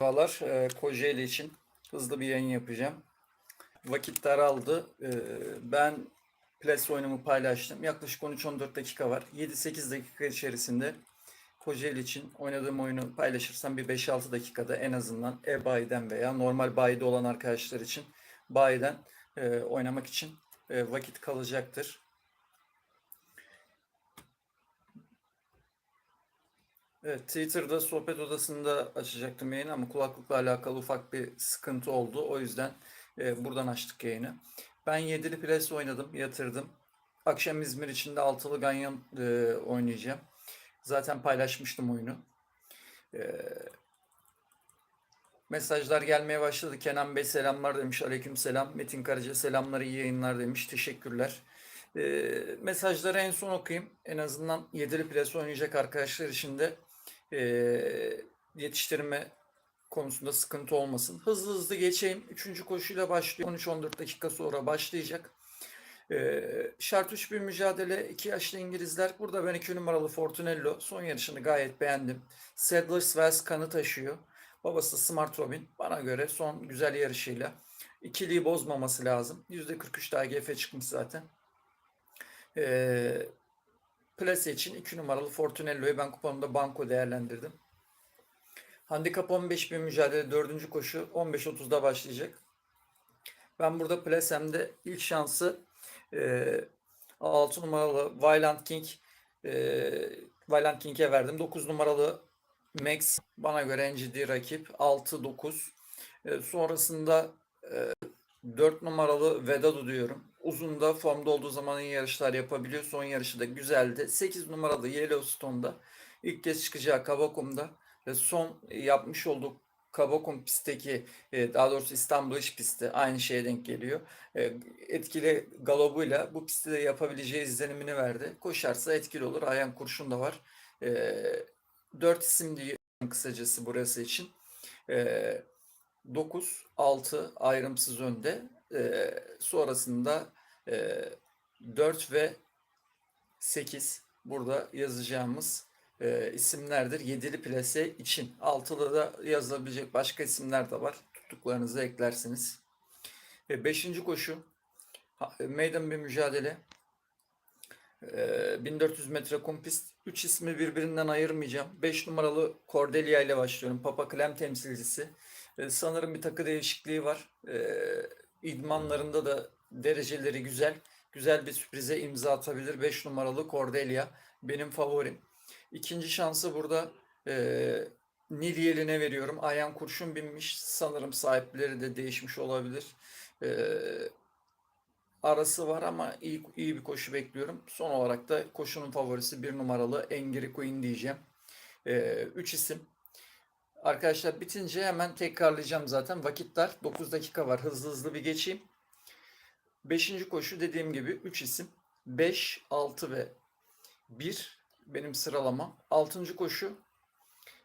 Merhabalar, e, Kocaeli için hızlı bir yayın yapacağım. Vakit daraldı. E, ben Ples oyunumu paylaştım. Yaklaşık 13-14 dakika var. 7-8 dakika içerisinde Kocaeli için oynadığım oyunu paylaşırsam bir 5-6 dakikada en azından e-bayiden veya normal bayide olan arkadaşlar için bayiden e, oynamak için e, vakit kalacaktır. Evet, Twitter'da sohbet odasında açacaktım yayını ama kulaklıkla alakalı ufak bir sıkıntı oldu. O yüzden e, buradan açtık yayını. Ben yedili pres oynadım, yatırdım. Akşam İzmir için de altılı ganyan e, oynayacağım. Zaten paylaşmıştım oyunu. E, mesajlar gelmeye başladı. Kenan Bey selamlar demiş. Aleyküm selam. Metin Karaca selamlar, iyi yayınlar demiş. Teşekkürler. E, mesajları en son okuyayım. En azından yedili pres oynayacak arkadaşlar için de e, yetiştirme konusunda sıkıntı olmasın. Hızlı hızlı geçeyim. Üçüncü koşuyla başlıyor. 13-14 dakika sonra başlayacak. E, şart 3 bir mücadele. 2 yaşlı İngilizler. Burada ben 2 numaralı Fortunello. Son yarışını gayet beğendim. Sadler's Wells kanı taşıyor. Babası Smart Robin. Bana göre son güzel yarışıyla. İkiliyi bozmaması lazım. %43 daha GF çıkmış zaten. E, Plase için 2 numaralı Fortunello'yu ben kuponumda banko değerlendirdim. Handikap 15 bir mücadele 4. koşu 15.30'da başlayacak. Ben burada Plasem'de ilk şansı e, 6 numaralı Violent King e, Violent King'e verdim. 9 numaralı Max bana göre en ciddi rakip. 6-9. E, sonrasında e, 4 numaralı Vedado diyorum. Uzunda formda olduğu zaman iyi yarışlar yapabiliyor. Son yarışı da güzeldi. 8 numaralı Yellowstone'da ilk kez çıkacağı Kavakum'da ve son yapmış olduğu Kavakum pistteki e, daha doğrusu İstanbul iş pisti aynı şeye denk geliyor. E, Etkili galobuyla bu pistte de yapabileceği izlenimini verdi. Koşarsa etkili olur. Ayhan Kurşun da var. 4 isim diye kısacası burası için. 9, 6 ayrımsız önde. Sonrasında e, 4 ve 8 burada yazacağımız e, isimlerdir. Yedili plase için. Altılı da yazılabilecek başka isimler de var. Tuttuklarınızı eklersiniz. Ve beşinci koşu ha- meydan bir mücadele. Ee, 1400 metre kum pist. 3 ismi birbirinden ayırmayacağım. 5 numaralı Cordelia ile başlıyorum. Papa Clem temsilcisi. Ee, sanırım bir takı değişikliği var. Ee, idmanlarında da dereceleri güzel. Güzel bir sürprize imza atabilir. 5 numaralı Cordelia benim favorim. İkinci şansı burada e, Nilyeline veriyorum. Ayhan kurşun binmiş. Sanırım sahipleri de değişmiş olabilir. E, arası var ama iyi, iyi bir koşu bekliyorum. Son olarak da koşunun favorisi bir numaralı Engiri Queen diyeceğim. 3 isim. Arkadaşlar bitince hemen tekrarlayacağım zaten. Vakit dar. 9 dakika var. Hızlı hızlı bir geçeyim. Beşinci koşu dediğim gibi 3 isim. 5, 6 ve 1 benim sıralamam. Altıncı koşu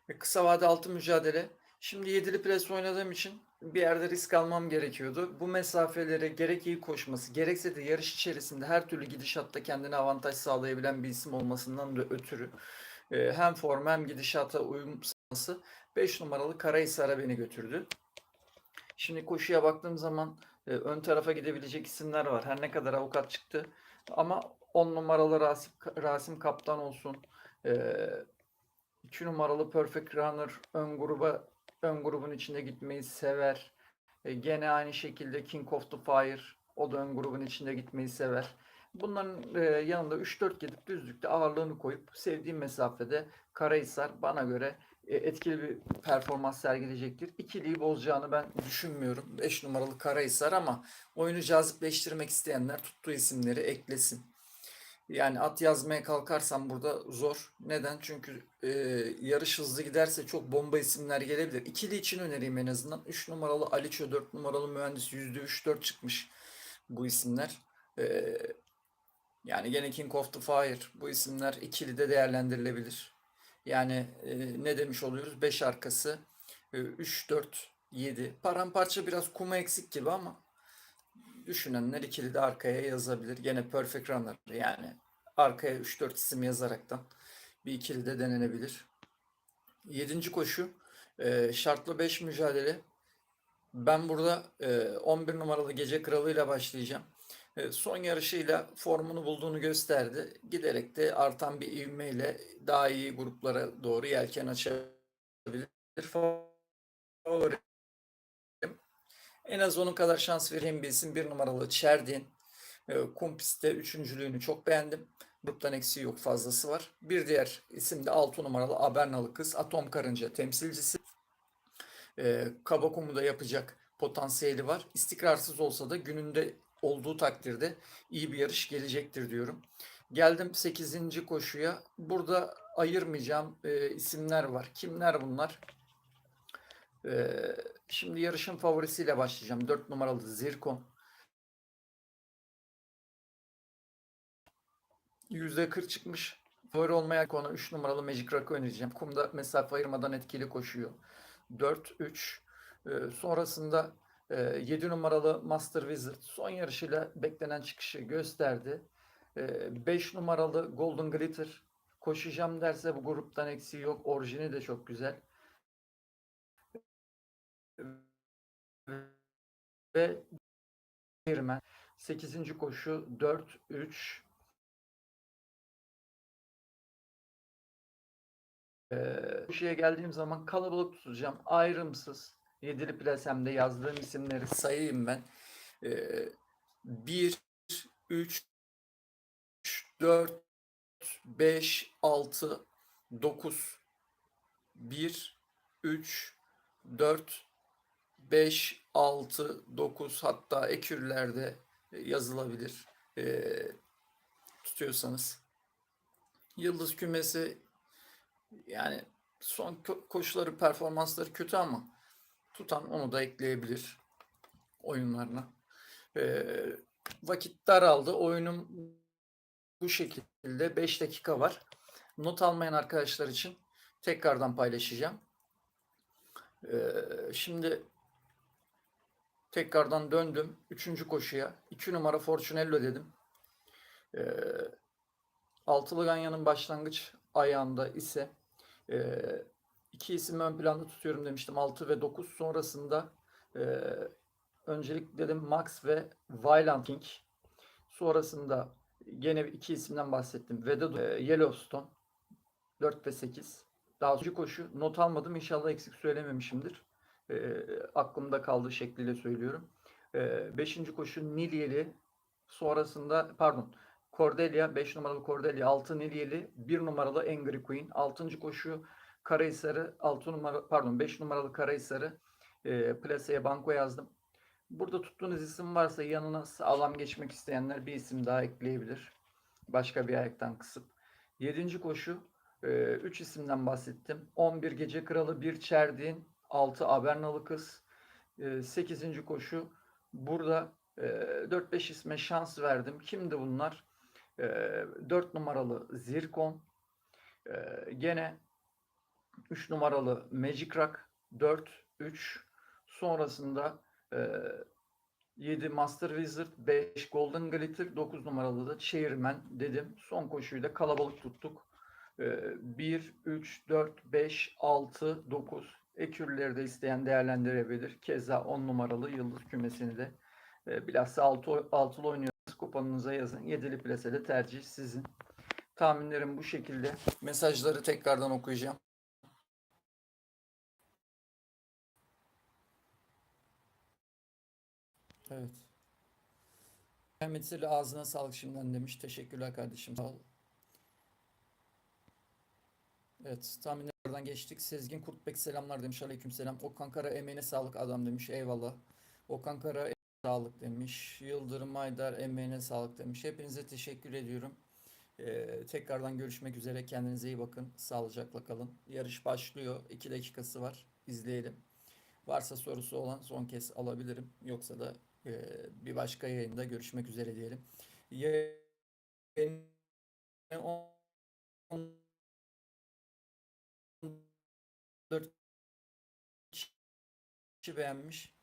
ve kısa vade altı mücadele. Şimdi yedili pres oynadığım için bir yerde risk almam gerekiyordu. Bu mesafeleri gerek iyi koşması gerekse de yarış içerisinde her türlü gidişatta kendine avantaj sağlayabilen bir isim olmasından da ötürü e, hem form hem gidişata uyum sağlaması 5 numaralı Karahisar'a beni götürdü. Şimdi koşuya baktığım zaman e, ön tarafa gidebilecek isimler var. Her ne kadar avukat çıktı ama 10 numaralı Rasim, Rasim Kaptan olsun. 2 numaralı Perfect Runner ön gruba ön grubun içinde gitmeyi sever. E, gene aynı şekilde King of the Fire o da ön grubun içinde gitmeyi sever. Bunların e, yanında 3-4 gidip düzlükte ağırlığını koyup sevdiğim mesafede Karahisar bana göre etkili bir performans sergileyecektir. İkiliyi bozacağını ben düşünmüyorum. 5 numaralı Karahisar ama oyunu cazipleştirmek isteyenler tuttuğu isimleri eklesin. Yani at yazmaya kalkarsam burada zor. Neden? Çünkü e, yarış hızlı giderse çok bomba isimler gelebilir. İkili için önereyim en azından. 3 numaralı Aliço, 4 numaralı mühendis %3-4 çıkmış bu isimler. E, yani gene King of the Fire bu isimler ikili de değerlendirilebilir. Yani e, ne demiş oluyoruz? 5 arkası 3, 4, 7. Paramparça biraz kuma eksik gibi ama düşünenler ikili de arkaya yazabilir. Gene Perfect Runner yani arkaya 3-4 isim yazaraktan bir ikili de denenebilir. Yedinci koşu Ee, şartlı 5 mücadele. Ben burada e, 11 numaralı Gece Kralı ile başlayacağım. E, son yarışıyla formunu bulduğunu gösterdi. Giderek de artan bir ivmeyle daha iyi gruplara doğru yelken açabilir. Favorim. En az onun kadar şans vereyim bilsin. Bir numaralı Çerdin. E, kum pistte üçüncülüğünü çok beğendim. Gruptan eksiği yok fazlası var. Bir diğer isim de 6 numaralı Abernalı kız. Atom Karınca temsilcisi. E, kaba kumu da yapacak potansiyeli var. İstikrarsız olsa da gününde olduğu takdirde iyi bir yarış gelecektir diyorum. Geldim 8. koşuya. Burada ayırmayacağım e, isimler var. Kimler bunlar? E, şimdi yarışın favorisiyle başlayacağım. 4 numaralı Zirkon. %40 çıkmış. Favori olmayan konu 3 numaralı Magic Rock oynayacağım. Kumda mesafe ayırmadan etkili koşuyor. 4-3. Ee, sonrasında e, 7 numaralı Master Wizard son yarışıyla beklenen çıkışı gösterdi. 5 numaralı Golden Glitter koşacağım derse bu gruptan eksiği yok. Orijini de çok güzel. Ve 20. 8. koşu 4-3 Eee, bu şeye geldiğim zaman kalabalık tutacağım. Ayrımsız. Yedili plasemde yazdığım isimleri sayayım ben. Eee 1, 3, 4, 5, 6, 9, 1, 3, 4, 5, 6, 9 hatta ekürlerde yazılabilir eee, tutuyorsanız. Yıldız kümesi yani son ko- koşuları performansları kötü ama tutan onu da ekleyebilir oyunlarına. Ee, vakit daraldı. Oyunum bu şekilde 5 dakika var. Not almayan arkadaşlar için tekrardan paylaşacağım. Ee, şimdi tekrardan döndüm. Üçüncü koşuya. 2 numara Fortunello dedim. Ee, Altılı Ganyan'ın başlangıç ayağında ise e, iki isim ön planda tutuyorum demiştim. 6 ve 9 sonrasında e, öncelik dedim Max ve King. Sonrasında gene iki isimden bahsettim. Vedado, e, Yellowstone 4 ve 8. Daha sonra koşu not almadım. İnşallah eksik söylememişimdir. E, aklımda kaldığı şekliyle söylüyorum. E, beşinci koşu Nilyeli. Sonrasında pardon Cordelia 5 numaralı Cordelia 6 Nilyeli 1 numaralı Angry Queen 6. koşu Karahisar'ı 6 numara pardon 5 numaralı Karahisar'ı e, plaseye banko yazdım. Burada tuttuğunuz isim varsa yanına sağlam geçmek isteyenler bir isim daha ekleyebilir. Başka bir ayaktan kısıp. 7. koşu 3 isimden bahsettim. 11 Gece Kralı 1 Çerdin 6 Abernalı Kız 8. koşu burada 4-5 isme şans verdim. Kimdi bunlar? 4 numaralı Zirkon. Gene 3 numaralı Magic Rock. 4-3. Sonrasında 7 Master Wizard, 5 Golden Glitter, 9 numaralı da Chairman dedim. Son koşuyu da kalabalık tuttuk. 1, 3, 4, 5, 6, 9. Ekürleri de isteyen değerlendirebilir. Keza 10 numaralı yıldız kümesini de e, bilhassa 6, altılı oynuyorsanız kupanınıza yazın. Yedili plasede tercih sizin. Tahminlerim bu şekilde. Mesajları tekrardan okuyacağım. Evet. Mehmet Seli ağzına sağlık şimdiden demiş. Teşekkürler kardeşim. Sağ ol. Evet tahminlerden geçtik. Sezgin Kurtbek selamlar demiş. Aleyküm selam. Okan Kara emeğine sağlık adam demiş. Eyvallah. Okan Kara emeğine sağlık demiş. Yıldırım Aydar emeğine sağlık demiş. Hepinize teşekkür ediyorum. Ee, tekrardan görüşmek üzere. Kendinize iyi bakın. Sağlıcakla kalın. Yarış başlıyor. 2 dakikası var. İzleyelim. Varsa sorusu olan son kez alabilirim. Yoksa da bir başka yayında görüşmek üzere diyelim. Yayın 14 kişi beğenmiş.